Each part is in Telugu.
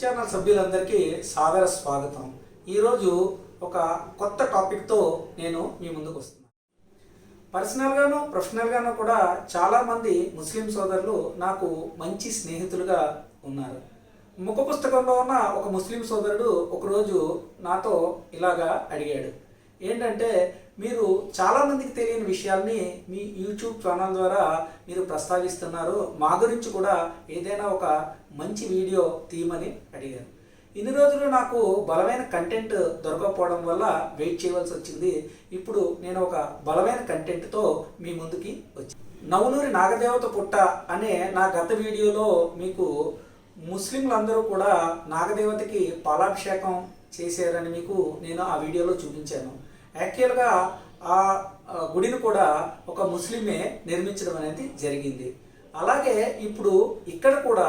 ఛానల్ సభ్యులందరికీ సాదర స్వాగతం. ఈరోజు ఒక కొత్త టాపిక్తో నేను మీ ముందుకు వస్తున్నాను పర్సనల్గాను ప్రొఫెషనల్గాను కూడా చాలామంది ముస్లిం సోదరులు నాకు మంచి స్నేహితులుగా ఉన్నారు. ముఖ పుస్తకంలో ఉన్న ఒక ముస్లిం సోదరుడు ఒకరోజు నాతో ఇలాగా అడిగాడు. ఏంటంటే మీరు చాలామందికి తెలియని విషయాల్ని మీ యూట్యూబ్ ఛానల్ ద్వారా మీరు ప్రస్తావిస్తున్నారు. మా గురించి కూడా ఏదైనా ఒక మంచి వీడియో తీయమని అడిగారు. ఇన్ని రోజులు నాకు బలమైన కంటెంట్ దొరకకపోవడం వల్ల వెయిట్ చేయవలసి వచ్చింది. ఇప్పుడు నేను ఒక బలమైన కంటెంట్తో మీ ముందుకి వచ్చి నవనూరి నాగదేవత పుట్ట అనే నా గత వీడియోలో మీకు ముస్లింలందరూ కూడా నాగదేవతకి పాలాభిషేకం చేశారని మీకు నేను ఆ వీడియోలో చూపించాను. యాక్చువల్గా ఆ గుడిని కూడా ఒక ముస్లిమే నిర్మించడం అనేది జరిగింది. అలాగే ఇప్పుడు ఇక్కడ కూడా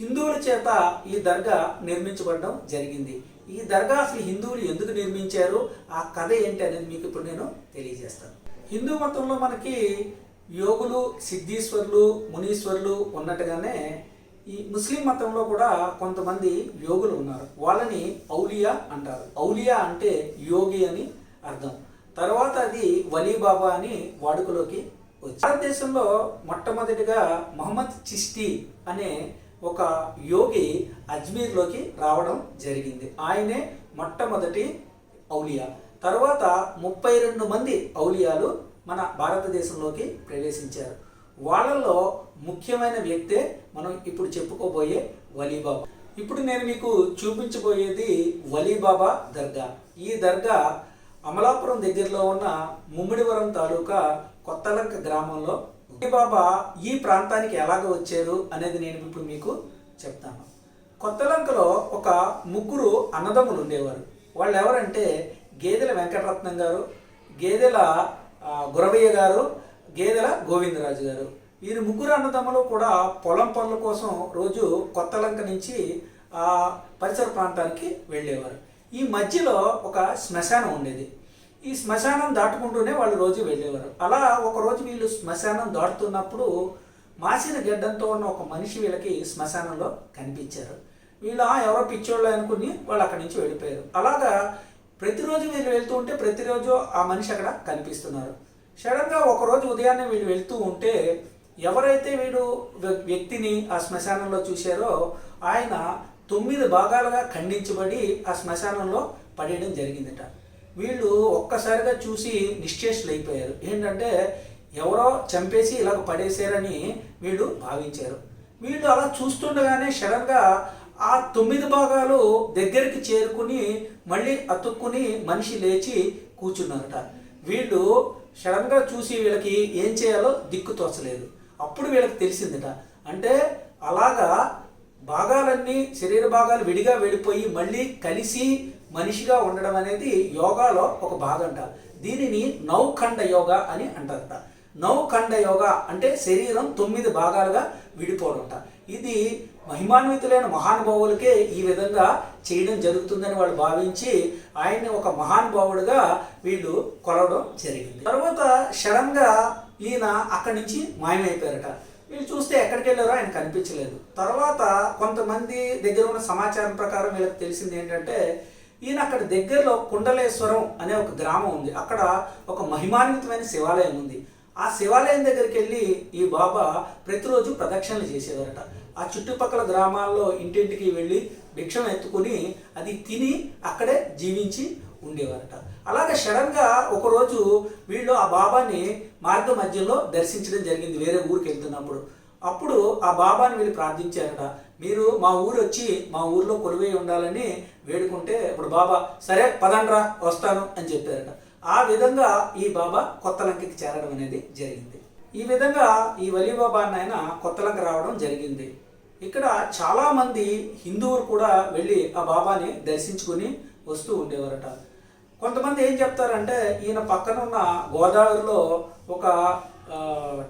హిందువుల చేత ఈ దర్గా నిర్మించబడడం జరిగింది. ఈ దర్గా అసలు హిందువులు ఎందుకు నిర్మించారు? ఆ కథ ఏంటి అనేది మీకు ఇప్పుడు నేను తెలియజేస్తాను. హిందూ మతంలో మనకి యోగులు సిద్ధీశ్వరులు మునీశ్వరులు ఉన్నట్టుగానే ఈ ముస్లిం మతంలో కూడా కొంతమంది యోగులు ఉన్నారు. వాళ్ళని ఔలియా అంటారు. ఔలియా అంటే యోగి అని అర్థం. తర్వాత అది వలీబాబా అని వాడుకలోకి వచ్చింది భారతదేశంలో మొట్టమొదటిగా మహమ్మద్ చిష్టి అనే ఒక యోగి అజ్మీర్లోకి రావడం జరిగింది. ఆయనే మొట్టమొదటి ఔలియా. తర్వాత ముప్పై రెండు మంది ఔలియాలు మన భారతదేశంలోకి ప్రవేశించారు. వాళ్ళల్లో ముఖ్యమైన వ్యక్తే మనం ఇప్పుడు చెప్పుకోబోయే వలీబాబా ఇప్పుడు నేను మీకు చూపించబోయేది వలీబాబా దర్గా. ఈ దర్గా అమలాపురం దగ్గరలో ఉన్న ముమ్మిడివరం తాలూకా కొత్తలంక గ్రామంలో బాబా ఈ ప్రాంతానికి ఎలాగ వచ్చారు? అనేది నేను ఇప్పుడు మీకు చెప్తాను. కొత్తలంకలో ఒక ముగ్గురు అన్నదమ్ములు ఉండేవారు. వాళ్ళు ఎవరంటే గేదెల వెంకటరత్నం గారు గేదెల గురవయ్య గారు గేదెల గోవిందరాజు గారు. వీరి ముగ్గురు అన్నదమ్ములు కూడా పొలం పనుల కోసం రోజు కొత్తలంక నుంచి ఆ పరిసర ప్రాంతానికి వెళ్ళేవారు. ఈ మధ్యలో ఒక శ్మశానం ఉండేది. ఈ శ్మశానం దాటుకుంటూనే వాళ్ళు రోజు వెళ్ళేవారు. అలా ఒకరోజు వీళ్ళు శ్మశానం దాటుతున్నప్పుడు మాసిన గడ్డంతో ఉన్న ఒక మనిషి వీళ్ళకి శ్మశానంలో కనిపించారు. వీళ్ళు "ఆ, ఎవరో పిచ్చోళ్ళు అనుకుని వాళ్ళు అక్కడి నుంచి వెళ్ళిపోయారు. అలాగా ప్రతిరోజు వీళ్ళు వెళ్తూ ఉంటే ప్రతిరోజు ఆ మనిషి అక్కడ కనిపిస్తున్నారు. సడన్గా ఒకరోజు ఉదయాన్నే వీళ్ళు వెళ్తూ ఉంటే ఎవరైతే వీడు వ్యక్తిని ఆ శ్మశానంలో చూశారో ఆయన తొమ్మిది భాగాలుగా ఖండించబడి ఆ శ్మశానంలో పడేయడం జరిగిందట. వీళ్ళు ఒక్కసారిగా చూసి నిశ్చేష్లు అయిపోయారు ఏంటంటే ఎవరో చంపేసి ఇలాగ పడేశారని వీళ్ళు భావించారు. వీళ్ళు అలా చూస్తుండగానే సడన్గా ఆ తొమ్మిది భాగాలు దగ్గరికి చేరుకుని మళ్ళీ అతుక్కుని మనిషి లేచి కూర్చున్నారట. వీళ్ళు సడన్గా చూసి వీళ్ళకి ఏం చేయాలో దిక్కు తోచలేదు. అప్పుడు వీళ్ళకి తెలిసిందట. అంటే అలాగా భాగాలన్నీ శరీర భాగాలు విడిగా వెళ్ళిపోయి మళ్ళీ కలిసి మనిషిగా ఉండడం అనేది యోగాలో ఒక భాగంట. దీనిని నౌఖండ యోగా అని అంటారట. నౌఖండ యోగా అంటే శరీరం తొమ్మిది భాగాలుగా విడిపోవడంట. ఇది మహిమాన్వితులైన మహానుభావులకే ఈ విధంగా చేయడం జరుగుతుందని వాళ్ళు భావించి ఆయన్ని ఒక మహానుభావుడుగా వీళ్ళు కొలవడం జరిగింది. తర్వాత సడన్గా ఈయన అక్కడి నుంచి మాయమైపోయారట. వీళ్ళు చూస్తే ఎక్కడికి వెళ్ళారో ఆయన కనిపించలేదు. తర్వాత కొంతమంది దగ్గర ఉన్న సమాచారం ప్రకారం వీళ్ళకి తెలిసింది ఏంటంటే ఈయన అక్కడ దగ్గరలో కుండలేశ్వరం అనే ఒక గ్రామం ఉంది. అక్కడ ఒక మహిమాన్వితమైన శివాలయం ఉంది. ఆ శివాలయం దగ్గరికి వెళ్ళి ఈ బాబా ప్రతిరోజు ప్రదక్షిణలు చేసేవారట. ఆ చుట్టుపక్కల గ్రామాల్లో ఇంటింటికి వెళ్ళి భిక్షం ఎత్తుకుని అది తిని అక్కడే జీవించి ఉండేవారట. అలాగే సడన్గా ఒకరోజు వీళ్ళు ఆ బాబాని మార్గ మధ్యలో దర్శించడం జరిగింది వేరే ఊరికి వెళ్తున్నప్పుడు. అప్పుడు ఆ బాబాని వీళ్ళు ప్రార్థించారట మీరు మా ఊరు వచ్చి మా ఊర్లో కొలువై ఉండాలని వేడుకుంటే ఇప్పుడు బాబా సరే పదండ్రా వస్తాను అని చెప్పారట. ఆ విధంగా ఈ బాబా కొత్త లంకకి చేరడం అనేది జరిగింది. ఈ విధంగా ఈ వలి బాబా నాయన ఆయన కొత్త లంక రావడం జరిగింది. ఇక్కడ చాలామంది హిందువులు కూడా వెళ్ళి ఆ బాబాని దర్శించుకుని వస్తూ ఉండేవారట. కొంతమంది ఏం చెప్తారంటే ఈయన పక్కన ఉన్న గోదావరిలో ఒక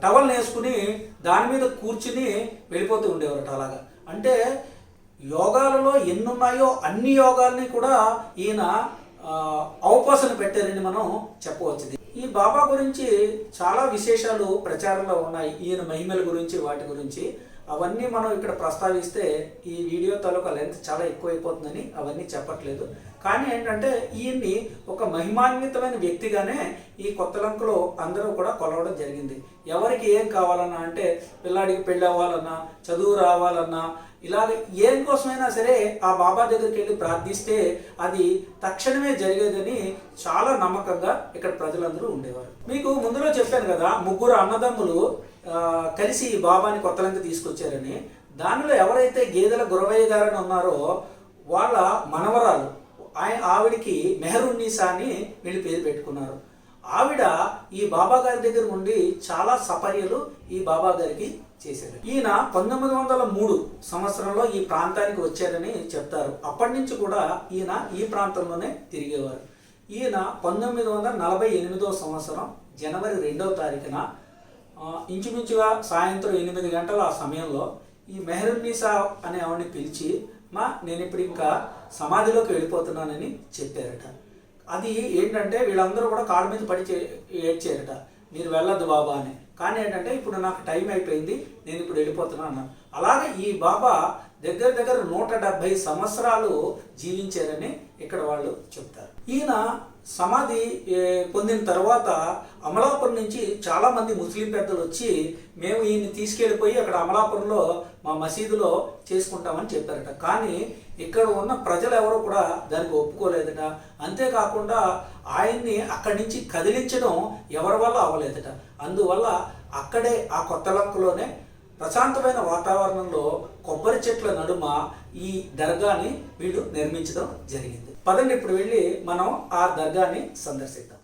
టవల్ వేసుకుని దాని మీద కూర్చుని వెళ్ళిపోతూ ఉండేవారట అలాగా. అంటే యోగాలలో ఎన్ని ఉన్నాయో అన్ని యోగాల్ని కూడా ఈయన అవపాసన పెట్టారని మనం చెప్పవచ్చు ఈ బాబా గురించి చాలా విశేషాలు ప్రచారంలో ఉన్నాయి. ఈయన మహిమల గురించి వాటి గురించి. అవన్నీ మనం ఇక్కడ ప్రస్తావిస్తే ఈ వీడియో తాలూకా లెంత్ చాలా ఎక్కువైపోతుందని అవన్నీ చెప్పట్లేదు. కానీ ఏంటంటే ఈయన్ని ఒక మహిమాన్వితమైన వ్యక్తిగానే ఈ కొత్త లంకలో అందరూ కూడా కొలవడం జరిగింది. ఎవరికి ఏం కావాలన్నా అంటే పిల్లాడికి పెళ్ళి అవ్వాలన్నా చదువు రావాలన్నా ఇలాగ ఏం కోసమైనా సరే ఆ బాబా దగ్గరికి వెళ్ళి ప్రార్థిస్తే అది తక్షణమే జరిగేదని చాలా నమ్మకంగా ఇక్కడ ప్రజలందరూ ఉండేవారు. మీకు ముందులో చెప్పాను కదా ముగ్గురు అన్నదమ్ములు కలిసి ఈ బాబాని కొత్తలంక తీసుకొచ్చారని. దానిలో ఎవరైతే గేదెల గురవయ్య గారని ఉన్నారో వాళ్ళ మనవరాలు ఆయన ఆవిడికి మెహరున్నీసా అని వీళ్ళు పేరు పెట్టుకున్నారు. ఆవిడ ఈ బాబా గారి దగ్గర ఉండి చాలా సపర్యలు ఈ బాబా గారికి చేశారు. ఈయన పంతొమ్మిది వందల మూడు సంవత్సరంలో ఈ ప్రాంతానికి వచ్చారని చెప్తారు. అప్పటి నుంచి కూడా ఈయన ఈ ప్రాంతంలోనే తిరిగేవారు. ఈయన పంతొమ్మిది వందల నలభై ఎనిమిదో సంవత్సరం జనవరి రెండవ తారీఖున ఇంచుమించుగా సాయంత్రం ఎనిమిది గంటల ఆ సమయంలో ఈ మెహరున్నీసా అనే ఆవిడని పిలిచి మా నేను ఇప్పుడు ఇంకా సమాధిలోకి వెళ్ళిపోతున్నానని చెప్పారట. అది ఏంటంటే వీళ్ళందరూ కూడా కాళ్ళ మీద పడి చే- ఏడ్చారట. మీరు వెళ్ళొద్దు బాబా అని. కానీ ఏంటంటే ఇప్పుడు నాకు టైం అయిపోయింది నేను ఇప్పుడు వెళ్ళిపోతున్నాను అన్నారు అలాగే ఈ బాబా దగ్గర దగ్గర నూట డెబ్భై సంవత్సరాలు జీవించారని ఇక్కడ వాళ్ళు చెప్తారు. ఈయన సమాధి పొందిన తర్వాత అమలాపురం నుంచి చాలా మంది ముస్లిం పెద్దలు వచ్చి మేము ఈయన్ని తీసుకెళ్ళిపోయి అక్కడ అమలాపురంలో మా మసీదులో చేసుకుంటామని చెప్పారట. కానీ ఇక్కడ ఉన్న ప్రజలు ఎవరు కూడా దానికి ఒప్పుకోలేదట. అంతేకాకుండా ఆయన్ని అక్కడి నుంచి కదిలించడం ఎవరి వల్ల అవ్వలేదట. అందువల్ల అక్కడే ఆ కొత్త లంకలోనే ప్రశాంతమైన వాతావరణంలో కొబ్బరి చెట్ల నడుమ ఈ దర్గాని వీళ్ళు నిర్మించడం జరిగింది. పదండి ఇప్పుడు వెళ్ళి మనం ఆ దర్గాని సందర్శిద్దాం.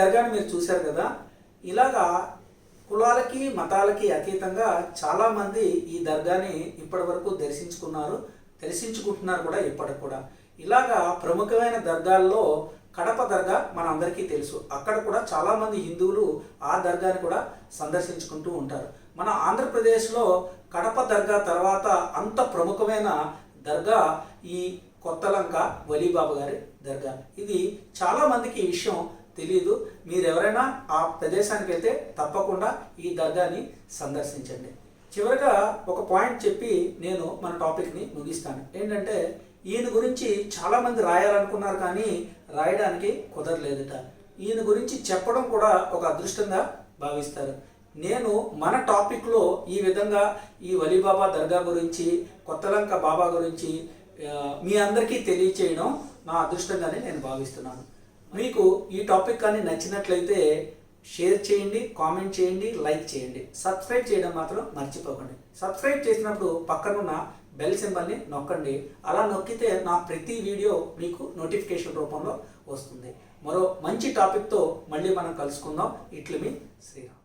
దర్గాని మీరు చూశారు కదా ఇలాగా కులాలకి మతాలకి అతీతంగా చాలామంది ఈ దర్గాని ఇప్పటి వరకు దర్శించుకున్నారు దర్శించుకుంటున్నారు కూడా ఇప్పటికి కూడా. ఇలాగా ప్రముఖమైన దర్గాల్లో కడప దర్గా మన అందరికీ తెలుసు. అక్కడ కూడా చాలామంది హిందువులు ఆ దర్గాని కూడా సందర్శించుకుంటూ ఉంటారు. మన ఆంధ్రప్రదేశ్లో కడప దర్గా తర్వాత అంత ప్రముఖమైన దర్గా ఈ కొత్తలంక వలీబాబు గారి దర్గా. ఇది చాలామందికి ఈ విషయం తెలియదు మీరు ఎవరైనా ఆ ప్రదేశానికి వెళ్తే తప్పకుండా ఈ దర్గాని సందర్శించండి. చివరగా ఒక పాయింట్ చెప్పి నేను మన టాపిక్ని ముగిస్తాను. ఏంటంటే ఈయన గురించి చాలామంది రాయాలనుకున్నారు కానీ రాయడానికి కుదరలేదుట. ఈయన గురించి చెప్పడం కూడా ఒక అదృష్టంగా భావిస్తారు. నేను మన టాపిక్లో ఈ విధంగా ఈ వలీబాబా దర్గా గురించి కొత్తలంక బాబా గురించి మీ అందరికీ తెలియచేయడం నా అదృష్టంగానే నేను భావిస్తున్నాను. మీకు ఈ టాపిక్ కానీ నచ్చినట్లయితే షేర్ చేయండి కామెంట్ చేయండి లైక్ చేయండి. సబ్స్క్రైబ్ చేయడం మాత్రం మర్చిపోకండి. సబ్స్క్రైబ్ చేసినప్పుడు పక్కనున్న బెల్ సింబల్ని నొక్కండి. అలా నొక్కితే నా ప్రతి వీడియో మీకు నోటిఫికేషన్ రూపంలో వస్తుంది. మరో మంచి టాపిక్తో మళ్ళీ మనం కలుసుకుందాం. ఇట్లు మీ శ్రీరామ్.